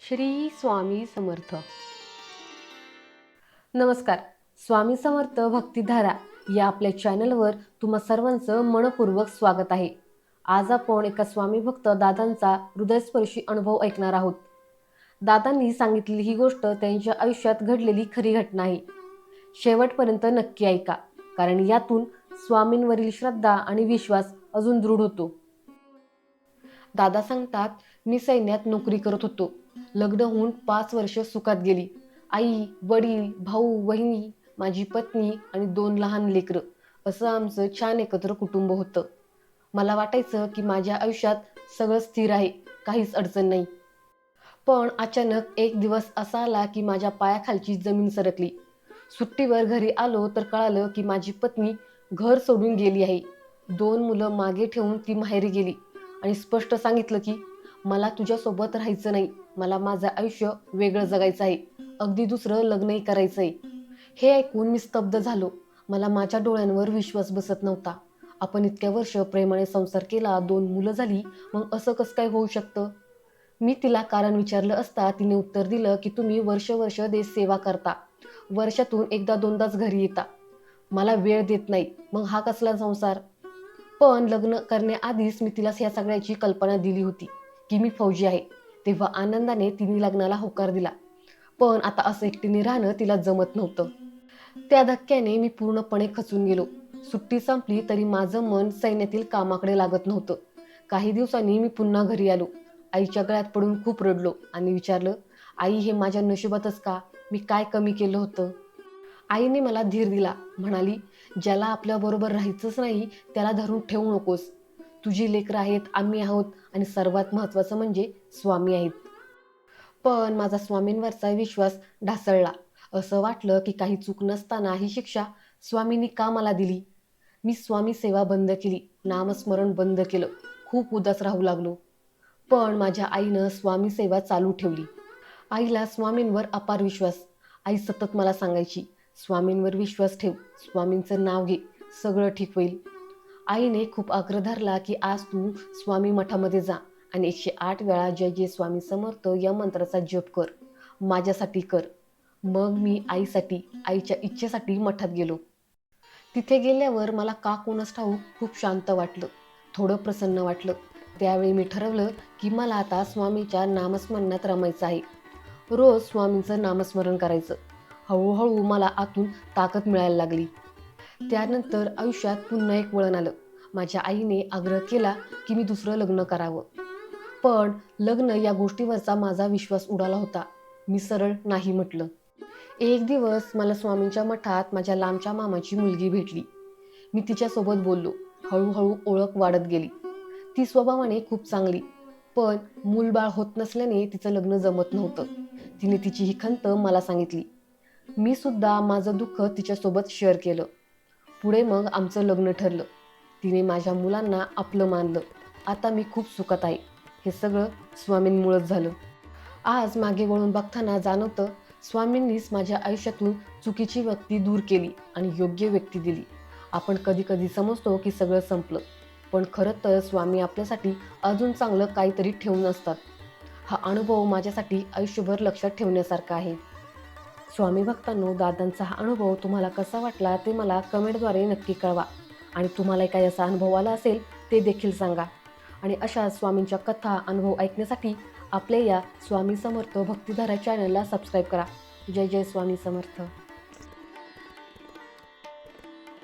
श्री स्वामी समर्थ. नमस्कार. स्वामी समर्थ भक्तिधारा या आपल्या चॅनलवर तुम्हा सर्वांचं मनपूर्वक स्वागत आहे. आज आपण एका स्वामी भक्त दादांचा हृदयस्पर्शी अनुभव ऐकणार आहोत. दादांनी सांगितलेली ही गोष्ट त्यांच्या आयुष्यात घडलेली खरी घटना आहे. शेवटपर्यंत नक्की ऐका कारण यातून स्वामींवरील श्रद्धा आणि विश्वास अजून दृढ होतो. दादा सांगतात मी सैन्यात नोकरी करत होतो. लग्न होऊन पाच वर्ष सुखात गेली. आई वडील भाऊ वहिनी माझी पत्नी आणि दोन लहान लेकरं. असं आमचं छान एकत्र कुटुंब होतं. मला वाटायचं की माझ्या आयुष्यात सगळं स्थिर आहे काहीच अडचण नाही. पण अचानक एक दिवस असा आला की माझ्या पायाखालची जमीन सरकली. सुट्टीवर घरी आलो तर कळालं की माझी पत्नी घर सोडून गेली आहे. दोन मुलं मागे ठेवून ती माहेरी गेली आणि स्पष्ट सांगितलं की मला तुझ्यासोबत राहायचं नाही. मला माझं आयुष्य वेगळं जगायचं आहे. अगदी दुसरं लग्नही करायचं आहे. हे ऐकून मी स्तब्ध झालो. मला माझ्या डोळ्यांवर विश्वास बसत नव्हता. आपण इतक्या वर्ष प्रेमाने संसार केला दोन मुलं झाली मग असं कसं काय होऊ शकतं? मी तिला कारण विचारलं असता तिने उत्तर दिलं की तुम्ही वर्ष वर्ष देश सेवा करता. वर्षातून एकदा दोनदाच घरी येता. मला वेळ देत नाही. मग हा कसला संसार? पण लग्न करण्याआधीच मी तिला या सगळ्याची कल्पना दिली होती. की मी फौजी आहे. तेव्हा आनंदाने तिने लग्नाला होकार दिला. पण आता असं एकटीने राहणं तिला जमत नव्हतं. त्या धक्क्याने मी पूर्णपणे खचून गेलो. सुट्टी संपली तरी माझं मन सैन्यातील कामाकडे लागत नव्हतं. काही दिवसांनी मी पुन्हा घरी आलो. आईच्या गळ्यात पडून खूप रडलो आणि विचारलं आई हे माझ्या नशिबातच का? मी काय कमी केलं होतं? आईने मला धीर दिला. म्हणाली ज्याला आपल्याबरोबर राहायचंच नाही त्याला धरून ठेवू नकोस. तुझी लेकरं आहेत आम्ही आहोत आणि सर्वात महत्त्वाचं म्हणजे स्वामी आहेत. पण माझा स्वामींवरचा विश्वास ढासळला. असं वाटलं की काही चूक नसताना ही शिक्षा स्वामींनी का मला दिली? मी स्वामी सेवा बंद केली नामस्मरण बंद केलं खूप उदास राहू लागलो. पण माझ्या आईनं स्वामी सेवा चालू ठेवली. आईला स्वामींवर अपार विश्वास. आई सतत मला सांगायची स्वामींवर विश्वास ठेव स्वामींचं नाव घे सगळं ठीक होईल. आईने खूप आग्रह धरला की आज तू स्वामी मठामध्ये जा आणि एकशे आठ वेळा जय जय स्वामी समर्थ या मंत्राचा जप कर. माझ्यासाठी कर. मग मी आईसाठी आईच्या इच्छेसाठी मठात गेलो. तिथे गेल्यावर मला का कोणच ठाऊक खूप शांत वाटलं. थोडं प्रसन्न वाटलं. त्यावेळी मी ठरवलं की मला आता स्वामीच्या नामस्मरणात रमायचं आहे. रोज स्वामींचं नामस्मरण करायचं. हळूहळू मला आतून ताकद मिळायला लागली. त्यानंतर आयुष्यात पुन्हा एक वळण आलं. माझ्या आईने आग्रह केला की मी दुसरं लग्न करावं. पण लग्न या गोष्टीवरचा माझा विश्वास उडाला होता. मी सरळ नाही म्हटलं. एक दिवस मला स्वामींच्या मठात माझ्या लांबच्या मामाची मुलगी भेटली. मी तिच्यासोबत बोललो. हळूहळू ओळख वाढत गेली. ती स्वभावाने खूप चांगली पण मूलबाळ होत नसल्याने तिचं लग्न जमत नव्हतं. तिने तिची ही खंत मला सांगितली. मी सुद्धा माझं दुःख तिच्यासोबत शेअर केलं. पुढे मग आमचं लग्न ठरलं. तिने माझ्या मुलांना आपलं मानलं. आता मी खूप सुखात आहे. हे सगळं स्वामींमुळंच झालं. आज मागे वळून बघताना जाणवतं स्वामींनीच माझ्या आयुष्यातून चुकीची व्यक्ती दूर केली आणि योग्य व्यक्ती दिली. आपण कधी कधी समजतो की सगळं संपलं. पण खरं तर स्वामी आपल्यासाठी अजून चांगलं काहीतरी ठेवून असतात. हा अनुभव माझ्यासाठी आयुष्यभर लक्षात ठेवण्यासारखा आहे. स्वामी भक्तांनो दादांचा हा अनुभव तुम्हाला कसा वाटला ते मला कमेंटद्वारे नक्की कळवा. आणि तुम्हाला काही असा अनुभव आला असेल ते देखील सांगा. आणि अशा स्वामींच्या कथा अनुभव ऐकण्यासाठी आपल्या या स्वामी समर्थ भक्तिधारा चॅनलला सबस्क्राईब करा. जय जय स्वामी समर्थ.